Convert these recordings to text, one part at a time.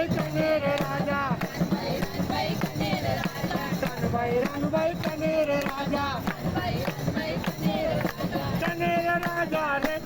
रानूबाई कनेर राजा. रानूबाई रानूबाई कनेर राजा. कनेर राजा रे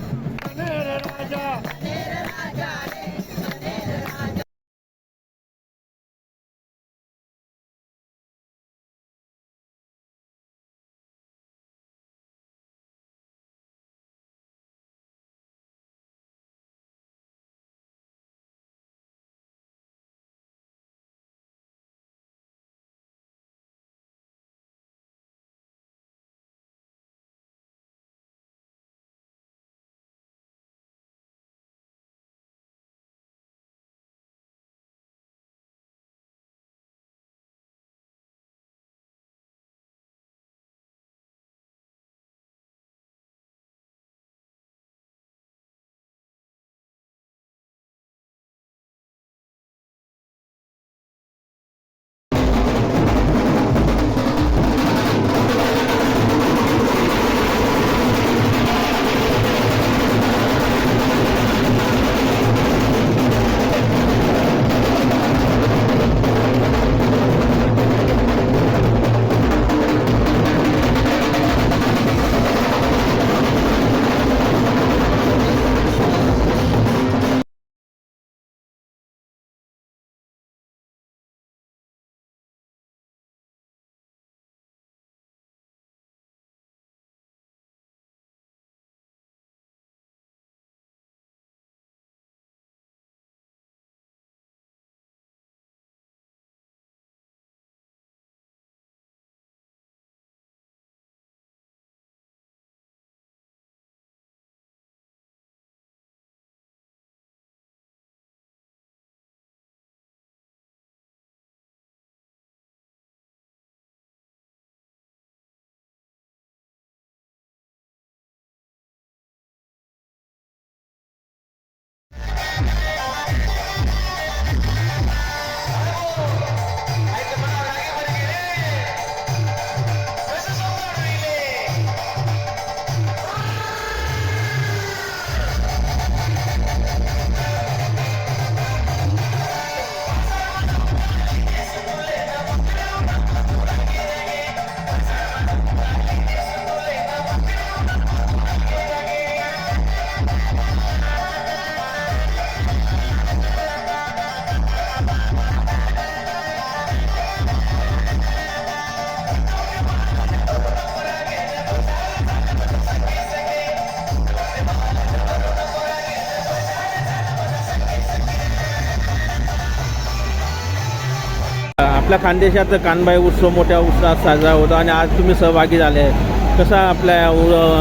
आपल्या खानदेशात कानबाई उत्सव मोठ्या उत्साहात साजरा होतो आणि आज तुम्ही सहभागी झाले आहेत. कसा आपल्या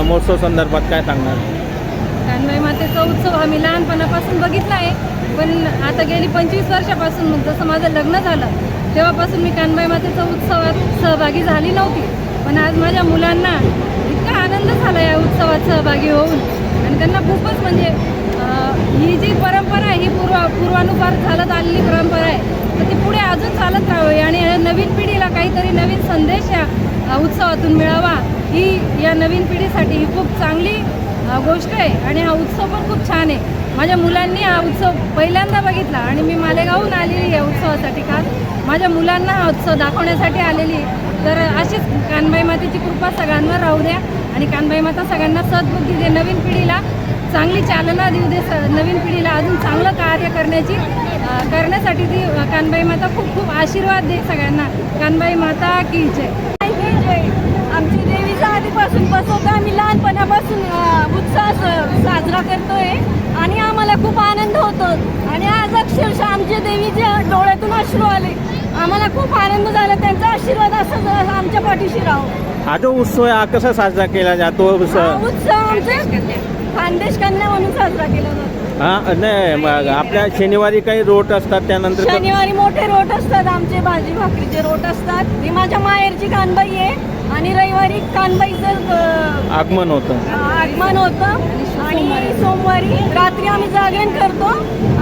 महोत्सव संदर्भात काय सांगणार? कानबाई मातेचा उत्सव आम्ही लहानपणापासून बघितला आहे. पण आता गेली पंचवीस वर्षापासून जसं माझं लग्न झालं तेव्हापासून मी कानबाई मातेच्या उत्सवात सहभागी झाली नव्हती. पण आज माझ्या मुलांना इतका आनंद झाला या उत्सवात सहभागी होऊन. आणि त्यांना खूपच म्हणजे ही जी परंपरा आहे ही पूर्व पूर्वानुपार चालत आलेली परंपरा आहे तर ती पुढे अजून चालत आणि या नवीन पिढीला काहीतरी नवीन संदेश या उत्सवातून मिळावा. ही या नवीन पिढीसाठी ही खूप चांगली गोष्ट आहे आणि हा उत्सव पण खूप छान आहे. माझ्या मुलांनी हा उत्सव पहिल्यांदा बघितला आणि मी मालेगावहून आलेली आहे या उत्सवासाठी खास माझ्या मुलांना हा उत्सव दाखवण्यासाठी आलेली तर अशीच कानबाई मातेची कृपा सगळ्यांवर राहू द्या आणि कानबाई माता सगळ्यांना सद्बुद्धी दे नवीन पिढीला. चांगली चालना देऊ दे स नवीन पिढीला अजून चांगलं कार्य करण्याची करण्यासाठी ती कानबाई माता खूप खूप आशीर्वाद दे सगळ्यांना. कानबाई माता की जय. आमची देवीचा आधीपासून बसवतो आम्ही लहानपणापासून उत्साह साजरा करतोय आणि आम्हाला खूप आनंद होतो. आणि आज अक्षरशः आमच्या देवीच्या डोळ्यातून अश्रू आले. आम्हाला खूप आनंद झाला त्यांचा आशीर्वाद असं आमच्या पाठीशी राहो. हा जो उत्सव आहे हा कसा साजरा केला जातो? उत्सव आमचा खानदेश कन्या म्हणून साजरा केला जातो. हा नाही मग आपल्या शनिवारी काही रोट असतात त्यानंतर शनिवारी मोठे रोट असतात आमचे भाजी भाकरीचे रोट असतात. ही माझ्या माहेरची कानबाई आहे आणि रविवारी कानबाईचं अ, आगमन होतं. आगमन होतं. आणि सोमवारी रात्री आम्ही जागरण करतो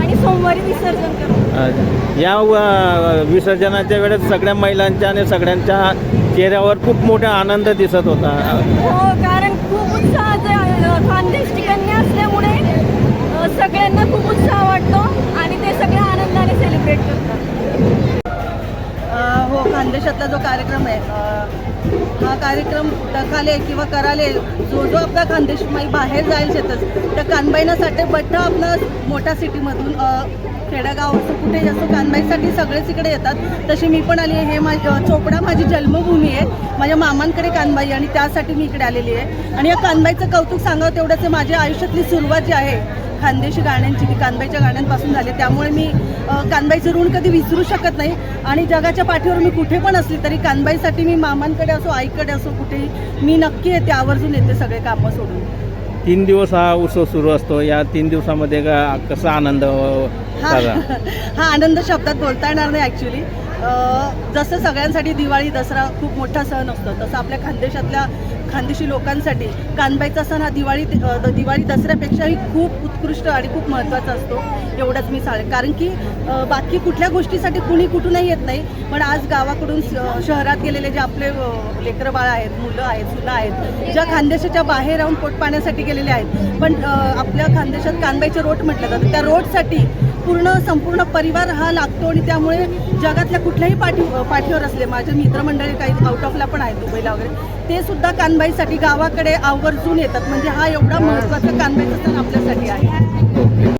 आणि सोमवारी विसर्जन करतो. या व- विसर्जनाच्या वेळेस सगळ्या महिलांच्या आणि सगळ्यांच्या चेहऱ्यावर खूप मोठा आनंद दिसत होता. हो कारण खूप उत्साह खानदेशची असल्यामुळे अ, सगळ्यांना खूप उत्साह हो जो कार्यक्रम आहे हा कार्यक्रम दखाले किंवा कराले जो जो आपला खानदेशमाई बाहेर जाईल शेतच त्या कानबाईनासाठी बट्ट आपलं मोठ्या सिटीमधून खेडेगाव असं कुठे असो कानबाईसाठी सगळेच इकडे येतात. तशी मी पण आली आहे. हे माझी चोपडा माझी जन्मभूमी आहे. माझ्या मामांकडे कानबाई आणि त्यासाठी मी इकडे आलेली आहे. आणि या कानबाईचं कौतुक सांगावं तेवढंच माझ्या आयुष्यातली सुरुवात जी आहे खानदेशी गाण्यांची ती कानबाईच्या गाण्यांपासून झाली. त्यामुळे मी कानबाईचं ऋण कधी विसरू शकत नाही. आणि जगाच्या पाठीवर मी कुठे पण असली तरी कानबाईसाठी मी मामांकडे असो आईकडे असो कुठेही मी नक्की येते आवर्जून येते सगळे कामं सोडून. तीन दिवस हा उत्सव सुरू असतो. या तीन दिवसामध्ये का कसा आनंद हा साजरा हा आनंद शब्दात बोलता येणार नाही ॲक्च्युली जसं सगळ्यांसाठी दिवाळी दसरा खूप मोठा सण असतो तसं आपल्या खानदेशातल्या खानदेशी लोकांसाठी कानबाईचा सण हा दिवाळी दिवाळी दसऱ्यापेक्षाही खूप उत्कृष्ट आणि खूप महत्त्वाचा असतो. एवढंच मी सांगेन. कारण की बाकी कुठल्या गोष्टीसाठी कुणी कुठूनही येत नाही पण आज गावाकडून शहरात गेलेले जे आपले अ, लेकरं बाळ आहेत मुलं आहेत सुना आहेत ज्या खानदेशाच्या बाहेर राहून पोट पाण्यासाठी गेलेले आहेत. पण आपल्या खानदेशात कानबाईचे रोट म्हटलं जातं. त्या रोडसाठी पूर्ण संपूर्ण परिवार हा लागतो आणि त्यामुळे जगातल्या कुठल्याही पाठी पाठीवर असले माझे मित्रमंडळी काही आउट ऑफला पण आहेत दुबईला वगैरे ते सुद्धा कानबाईसाठी गावाकडे आवर्जून येतात. म्हणजे हा एवढा महत्त्वाचा कानबाईचा सण आपल्यासाठी आहे.